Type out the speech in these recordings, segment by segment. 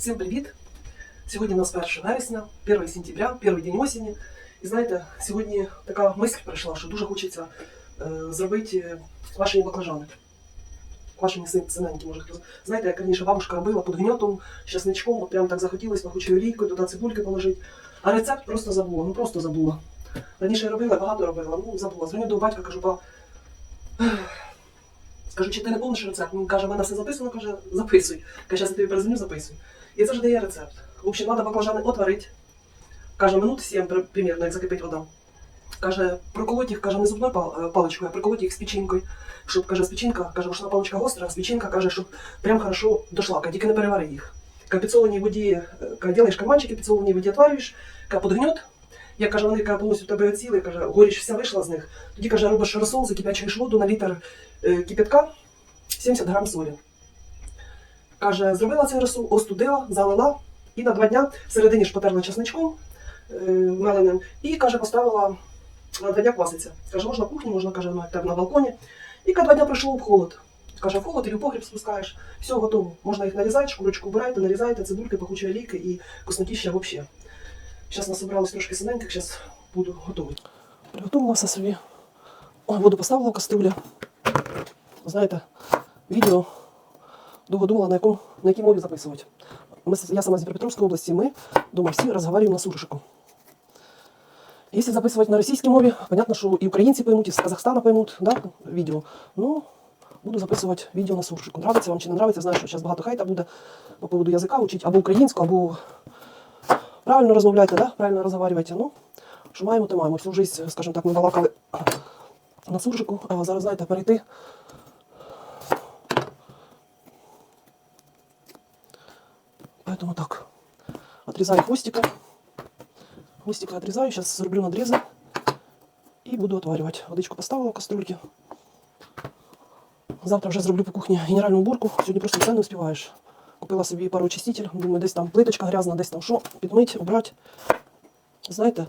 Всім привіт! Сьогодні у нас 1 вересня, 1 сентября, перший день осені. І знаєте, сьогодні така мисль прийшла, що дуже хочеться е, зробити е, квашені баклажани. Квашені син- синенькі, може хто. Знаєте, як раніше бабушка робила під гньотом, з часничком, от прям так захотілося пахучою олійкою, туди цибульки положити. А рецепт просто забула, ну просто забула. Раніше я робила, багато робила, ну забула. Дзвоню до батька, кажу, ба. Кажу, чи ти не помниш рецепт? Він каже, в мене все записано, каже, записуй. Каже, я тобі перезвоню, записуй. І це ж дає рецепт. В общем, треба баклажани отварити. Каже, минут 7 при- примерно, як закипить вода. Каже, проколоть їх, каже, не зубною пал- е, паличкою, а приколоть їх з печінкою. Щоб, каже, з печінка, каже, що паличка гостра, а з печінка, каже, щоб прям хорошо дошла, каже, тільки не перевари їх. Каже, підсоленій воді, е, каже, делаєш карманчики, підсоленій воді отварюєш, каже, подгнет. Як каже, вони каже, повністю в тебе оціли, каже, горіч вся вийшла з них. Тоді каже, робиш розсол, закипячуєш воду на літр е, кипятка, 70 грам солі. Каже, зробила цей остудила, залила і на два дня всередині ж потерла чесничком е, меленим і каже, поставила на два дня кваситься. Каже, можна в кухні, можна каже, на, на балконі. І каже, два дня пройшло в холод. Каже, в холод і в погріб спускаєш. Все готово. Можна їх нарізати, шкурочку убирайте, нарізайте, цибульки, пахучі олійки і вкуснотіща взагалі. Зараз насобралось трошки синеньких, зараз буду готувати. Приготувала все собі. Воду поставила в кастрюлю. Знаєте, відео довго думала, на, якому, на якій мові записувати. Ми, я сама з Дніпропетровської області, ми дома всі розговорюємо на суржику. Если записывать на российской мове, понятно, что и украинцы поймут, и с Казахстана поймут, да, видео. Ну, буду записувати відео на суржику. Нравиться вам чи не нравиться, знаю, що зараз багато хейта буде по поводу язика учить або українську, або правильно розмовляйте, да? правильно розговаривайте. Ну, що маємо, то маємо. Всю жизнь, скажімо так, ми балакали на суржику, а зараз, знаєте, перейти. Поэтому так. Отрезаю хвостика. Хвостика отрезаю, сейчас зроблю надрезы и буду отваривать. Водичку поставила в кастрюльки. Завтра вже зроблю по кухні генеральну уборку. Сьогодні просто все не успіваєш. Купила собі пару очиститель, думаю, десь там плиточка грязна, десь там що, підмить, убрати. Знаєте,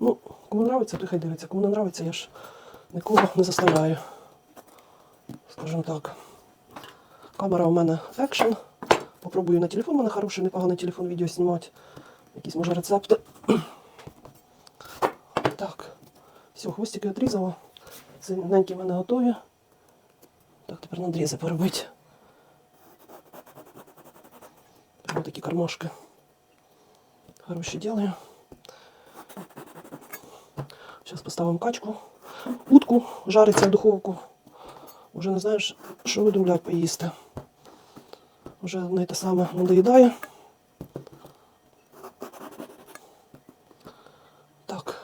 ну, кому нравиться, то хай дивиться. Кому не нравиться, я ж нікого не заставляю. Скажімо так. Камера у мене екшн. Попробую на телефон, у мене хороший, непоганий телефон відео знімати. Якісь може рецепти. Так, все, хвостики отрізала. Синенькі в мене готові. Так, тепер надрізи поробити. Прямо такі кармашки. Хороші ділаю. Зараз поставимо качку. Утку жариться в духовку. Уже не знаєш, що видумлять поїсти. Вже не те саме надоїдає. Так.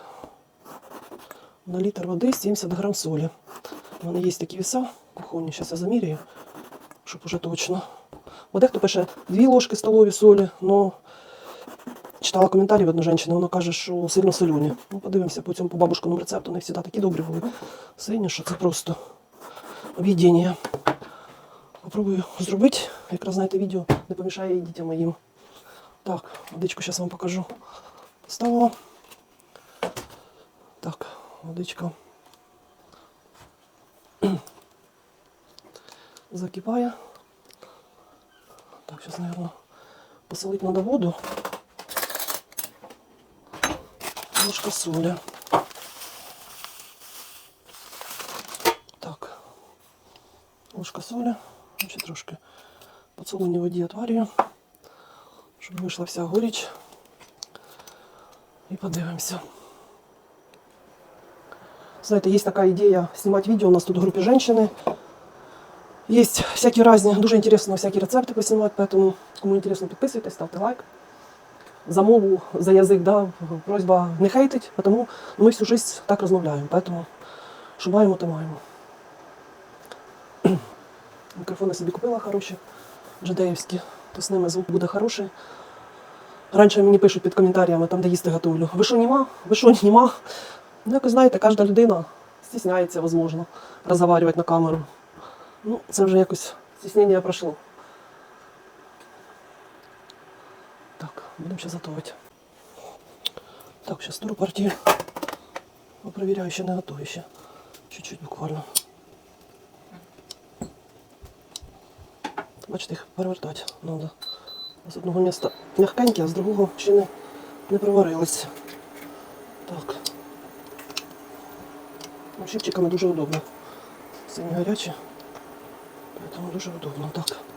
На літр води 70 грам солі. У мене є такі віса кухонні, зараз я заміряю, щоб уже точно. Бо дехто пише 2 ложки столові солі, але читала коментарі від одної жінки, вона каже, що сильно солюні. Ну, подивимося по цьому по бабушкиному рецепту, не завжди такі добрі були. Сині, що це просто об'єднання. Попробую зробити. Якраз знаєте, відео не помішає дітям моїм. Так, водичку зараз вам покажу. Поставила. Так, водичка. Закипає. Так, зараз, наверное, посолити надо воду. Ложка соли. Так. Ложка солі Ще трошки подсоленій воді отварюю, щоб вийшла вся горіч. І подивимося. Знаєте, є така ідея знімати відео. У нас тут в групі женщини. Есть всякие разные, дуже интересно всякие рецепты поснимать, поэтому кому интересно, підписуйтесь, ставте лайк. За мову, за язик, да, просьба не хейтить, тому ми всю жизнь так розмовляємо, поэтому що маємо, то маємо. Мікрофони собі купила хороші, джедаївські, то з ними звук буде хороший. Раніше мені пишуть під коментарями, там, де їсти готовлю. Ви що нема? Ви що нема? Ну, ви знаєте, кожна людина стісняється, можливо, розговорювати на камеру. Ну, це вже якось стіснення пройшло. Так, будемо ще готувати. Так, зараз втору партію. Провіряю, ще не готові ще. Чуть-чуть буквально. Бачите, їх перевертати треба. З одного міста м'якеньке, а з другого ще не, не проварилися. Так. Щипчиками дуже удобно. Сильно гарячі, тому дуже удобно. Так.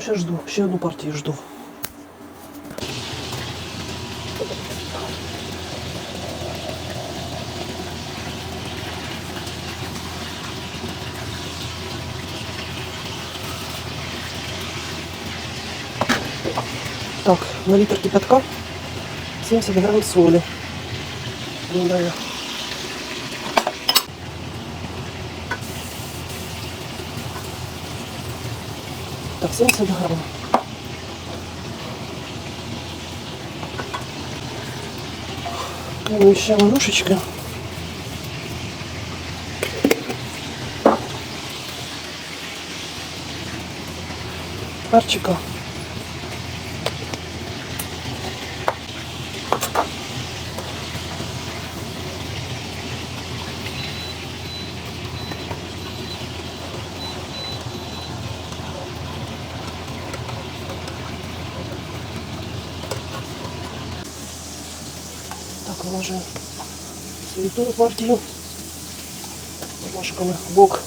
Так, ну ще жду, ще одну партію жду. Так, на літр кипятка 70 грамм солі. Додаю. Так, 70 грамм. Ну, ще ложечки. Перчика. Так, вложимо свою ту партію. Ложками в бок.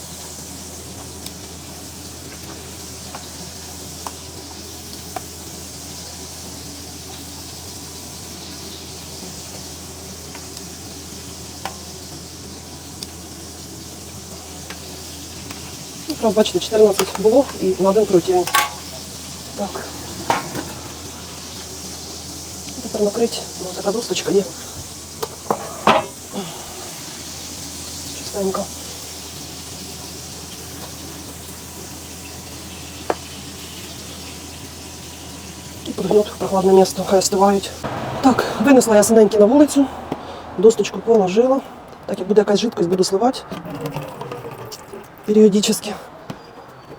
Ну, Якраз бачите, 14 було і на один крутів. Так. Тепер накрити. Ну, така досточка є. Чистенько. І подгнут в прохладне місто, хай остивають. Так, винесла я синенькі на вулицю, досточку положила. Так як буде якась жидкость, буду сливати періодично.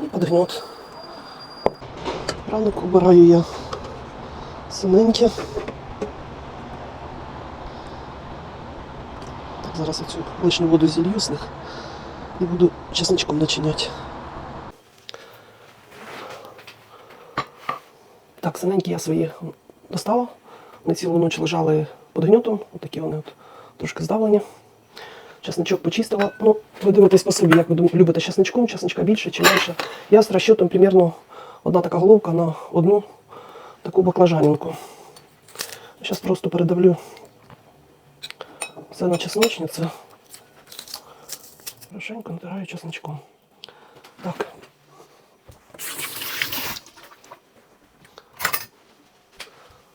І подгнет. Ранок убираю я синеньке. Зараз я цю лишню воду зілью з них і буду чесничком начиняти. Так, синенькі я свої достала. Вони цілу ніч лежали під гнютом. Такі вони от трошки здавлені. Чесничок почистила. Ну, ви дивитесь по собі, як ви любите чесничком, чесничка більше чи менше. Я з розчетом примерно одна така головка на одну таку баклажанинку. Зараз просто передавлю все на чесночницю. Хорошенько натираю чесничком. Так.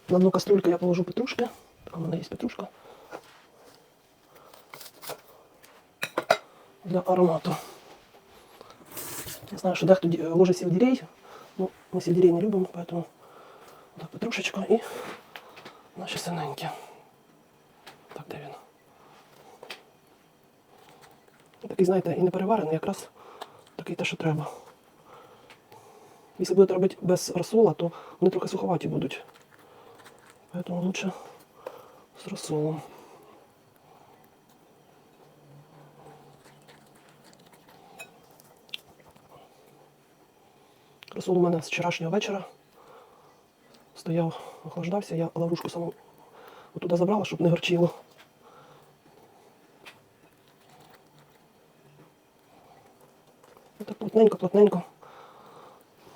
На одну кастрюльку я положу петрушки. Так, у мене є петрушка. Для аромату. Я знаю, що дехто ді- ложить сельдерей. Ну, ми сельдерей не любимо, поэтому так, петрушечка і наші синенькі. Так, де він? Такий, знаєте, і не переварений, якраз такий те, що треба. Якщо будете робити без розсола, то вони трохи суховаті будуть. Поэтому лучше з розсолом. Розсол у мене з вчорашнього вечора стояв, охлаждався, я лаврушку саму туди забрала, щоб не горчило. плотненько, плотненько.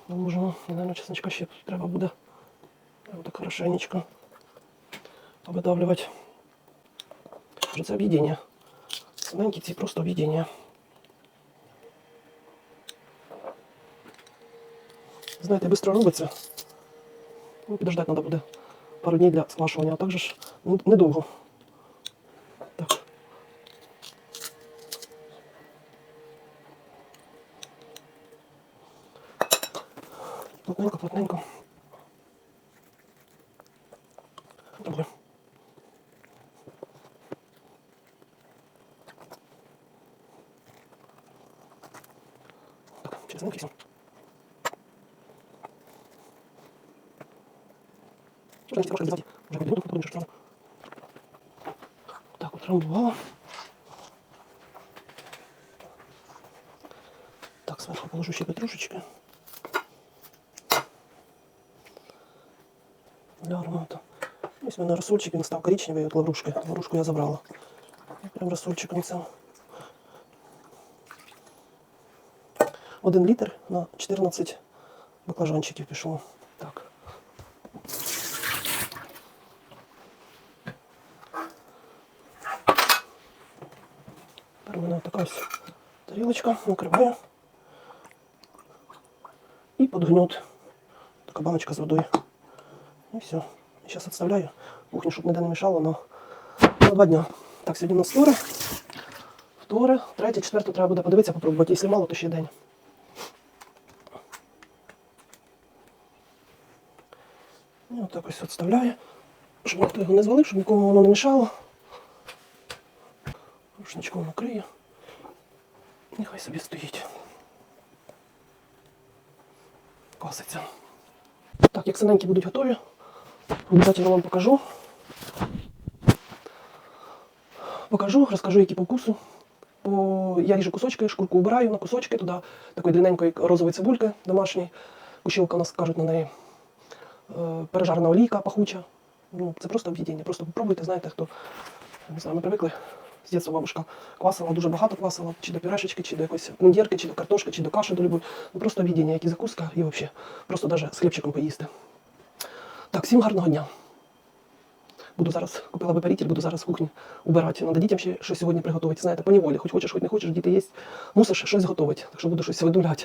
Ми можемо, мабуть, чесночка ще треба буде. Треба так хорошенечко обидавлювати. Що це об'єднання. Маленькі ці просто об'єднання. Знаєте, швидко робиться. Ну, підождати треба буде пару днів для сквашування, а також ж ну, недовго. Так. Плотненько, плотненько. Добре. Через минутки все. Можна не трошки. Уже п'ять минут, потім що сразу. Так, от. Так, сверху положу ще петрушечки. Для аромату. Ось у мене розсольчик, він став коричневий, от лаврушки. Лаврушку я забрала. Прям розсольчиком це. Один літр на 14 баклажанчиків пішло. Так. Тепер у мене така ось тарілочка, накриваю. І подгнет. Така баночка з водою. І все. Зараз відставляю. Кухню, щоб ніде не мішало, но на два дня. Так, сьогодні у нас вторе. Вторе, третє, четверте треба буде подивитися, попробувати. Якщо мало, то ще день. І отак ось відставляю. Щоб ніхто його не звалив, щоб нікому воно не мішало. Рушничком накрию. Нехай собі стоїть. Коситься. Так, як синенькі будуть готові, обов'язково вам покажу. Покажу, розкажу, які по вкусу. По... Я ріжу кусочки, шкурку убираю на кусочки, туди такої дрібненької розової цибульки домашньої. Кущілка у нас кажуть на неї. Е, Пережарена олійка пахуча. Ну, це просто об'єднання. Просто попробуйте, знаєте, хто не знаю, ми привикли. З дитинства бабушка квасила, дуже багато квасила, чи до пюрешечки, чи до якоїсь мундірки, чи до картошки, чи до каші до любої. Ну, просто як і закуска, і взагалі. Просто навіть з хлібчиком поїсти. Так, всім гарного дня. Буду зараз, купила випаритель, буду зараз в кухні убирати. Надо дітям ще щось сьогодні приготувати. Знаєте, по неволі, хоч хочеш, хоч не хочеш, діти є. Мусиш щось готувати. Так що буду щось видумляти.